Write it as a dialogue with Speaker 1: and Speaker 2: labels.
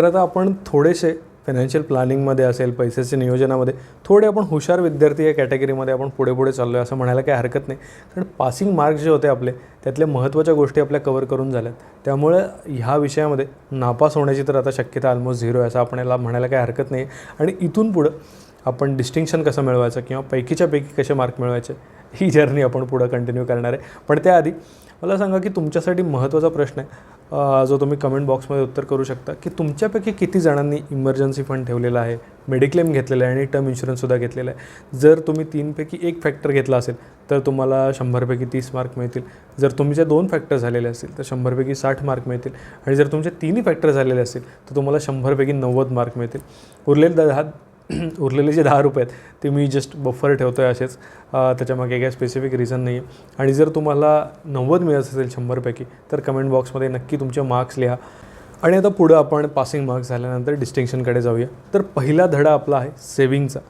Speaker 1: तर आता आपण थोडेसे फायनान्शियल प्लॅनिंगमध्ये असेल पैशाच्या नियोजनामध्ये थोडे आपण हुशार विद्यार्थी या कॅटेगरीमध्ये आपण पुढे पुढे चाललो आहे असं म्हणायला काही हरकत नाही. कारण पासिंग मार्क्स जे होते आपले त्यातल्या महत्त्वाच्या गोष्टी आपल्या कवर करून झाल्यात. त्यामुळे ह्या विषयामध्ये नापास होण्याची तर आता शक्यता ऑलमोस्ट झिरो आहे असं आपण याला म्हणायला काही हरकत नाही. आणि इथून पुढं आपण डिस्टिंक्शन कसं मिळवायचं किंवा पैकीच्या पैकी कसे मार्क मिळवायचे ही जर्नी आपण पुढं कंटिन्यू करणार आहे. पण त्याआधी मला सांगा की तुमच्यासाठी महत्त्वाचा प्रश्न आहे. जो तुम्ही कमेंट बॉक्समध्ये उत्तर करू शकता की तुमच्यापैकी किती जणांनी इमर्जन्सी फंड ठेवलेला आहे मेडिक्लेम घेतलेला आहे आणि टर्म इन्शुरन्ससुद्धा घेतलेला आहे. जर तुम्ही तीनपैकी एक फॅक्टर घेतला असेल तर तुम्हाला शंभरपैकी तीस मार्क मिळतील. जर तुमचे दोन फॅक्टर झालेले असतील तर शंभरपैकी साठ मार्क मिळतील. आणि जर तुमचे तिन्ही फॅक्टर झालेले असतील तर तुम्हाला शंभरपैकी नव्वद मार्क मिळतील. उरलेले दहा उरलेले जे दहा रुपये आहेत ते मी जस्ट बफर ठेवतो आहे असेच त्याच्यामागे काही स्पेसिफिक रिझन नाही आहे आणि जर तुम्हाला नव्वद मिळत असेल शंभरपैकी तर कमेंट बॉक्समध्ये नक्की तुमचे मार्क्स लिहा. आणि आता पुढं आपण पासिंग मार्क्स झाल्यानंतर डिस्टिंक्शनकडे जाऊया. तर पहिला धडा आपला आहे सेविंगचा